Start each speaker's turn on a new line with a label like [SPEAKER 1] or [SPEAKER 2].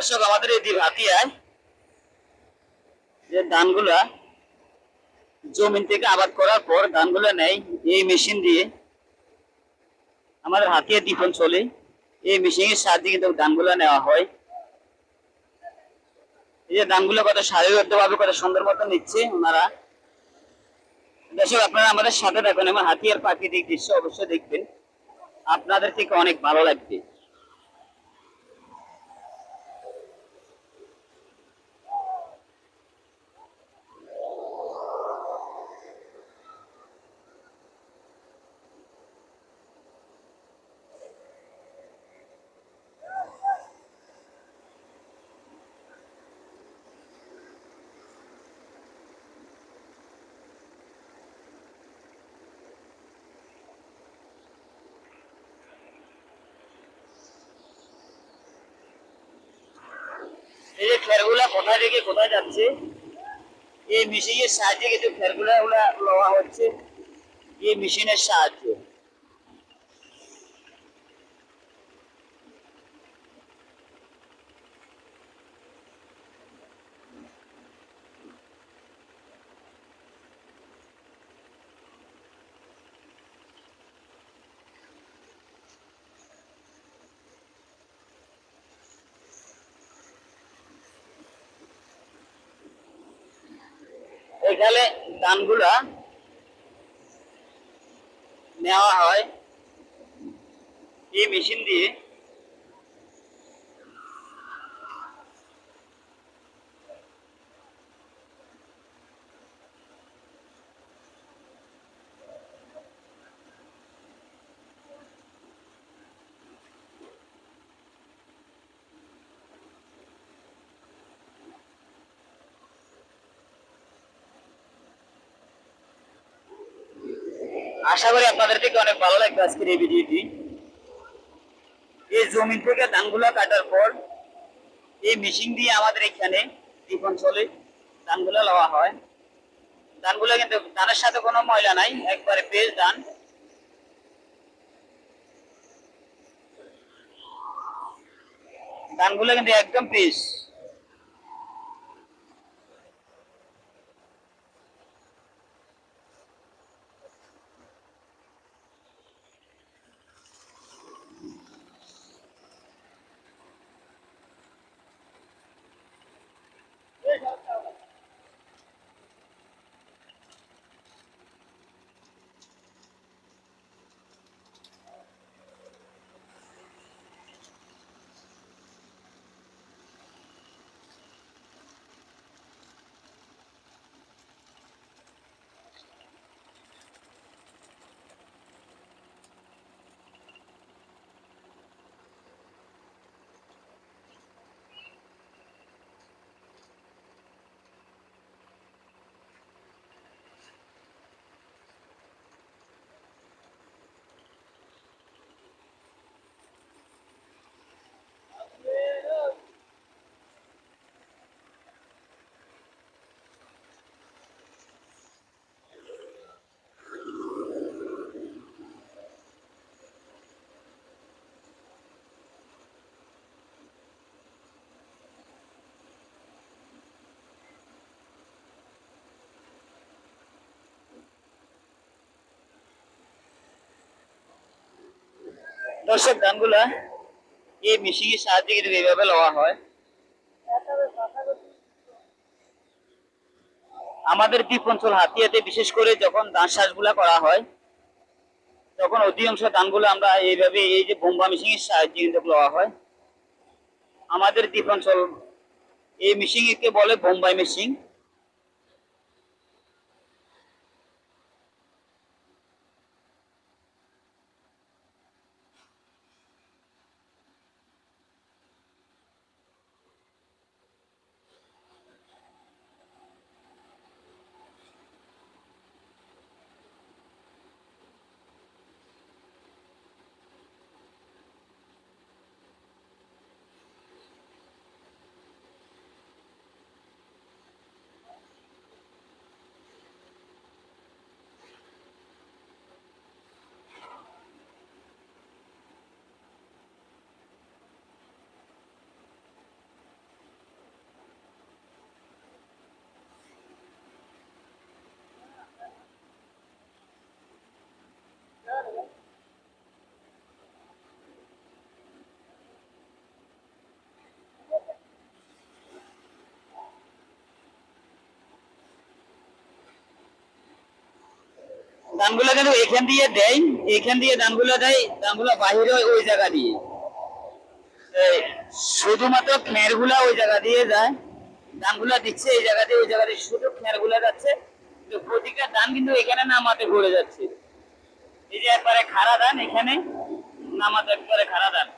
[SPEAKER 1] দর্শক, আমাদের এই হাতিয়ায় যে ধানগুলা জমিন থেকে আবাদ করার পর ধানগুলো নেই, এই মেশিন দিয়ে আমাদের হাতিয়ার দীপন চলে এই মেশিনের সাহায্যে কিন্তু ধানগুলো নেওয়া হয়। এই যে ধানগুলো কত সারিবদ্ধ ভাবে কত সুন্দর মতো নিচ্ছে ওনারা। দর্শক, আপনারা আমাদের সাথে দেখুন এবং হাতিয়ার প্রাকৃতিক দৃশ্য অবশ্যই দেখবেন। আপনাদের থেকে অনেক ভালো লাগবে। এই যে খেরগুলা কোথায় থেকে কোথায় যাচ্ছে? এই মেশিনের সাহায্যে কিন্তু ফেরগুলা গুলা লওয়া হচ্ছে। এই মেশিনের সাহায্যে। এখানে ধানগুলা নেওয়া হয়। এই মেশিন দিয়ে আশা করি আপনাদের থেকে অনেক ভালো লাগবে আজকের এই ভিডিওটি। এই জমি থেকে ধানগুলো কাটার পর এই মেশিন দিয়ে আমাদের এখানে দ্বীপ অঞ্চলে ধানগুলো লওয়া হয়। ধানগুলো কিন্তু ধানের সাথে কোনো ময়লা নাই, একবারে পেজ ধান। ধানগুলো কিন্তু একদম পেজ দর্শক ধানগুলা এই মেশিনের সাহায্যে কিন্তু এইভাবে লওয়া হয়? আমাদের দ্বীপ অঞ্চল হাতিয়াতে বিশেষ করে যখন ধান চাষগুলা করা হয়, তখন অধিকাংশ ধানগুলো আমরা এইভাবে এই যে বোম্বা মেশিনের সাহায্যে কিন্তু লওয়া হয়। আমাদের দ্বীপ অঞ্চল এই মেশিনকে বলে বোম্বাই মেশিন ধানগুলো কিন্তু এখান দিয়ে দেয়, এখান দিয়ে দামগুলো দেয়, দামগুলো বাহিরে ওই জায়গা দিয়ে। শুধুমাত্র খেরগুলা ওই জায়গা দিয়ে যায়। ধানগুলা দিচ্ছে, এই জায়গা দিয়ে ওই জায়গা দিয়ে শুধু খেরগুলা যাচ্ছে। প্রতিটা ধান কিন্তু এখানে নামাতে ঘুরে যাচ্ছে। এই যে একবারে খাড়া ধান এখানে, নামাতে একবারে খাড়া ধান।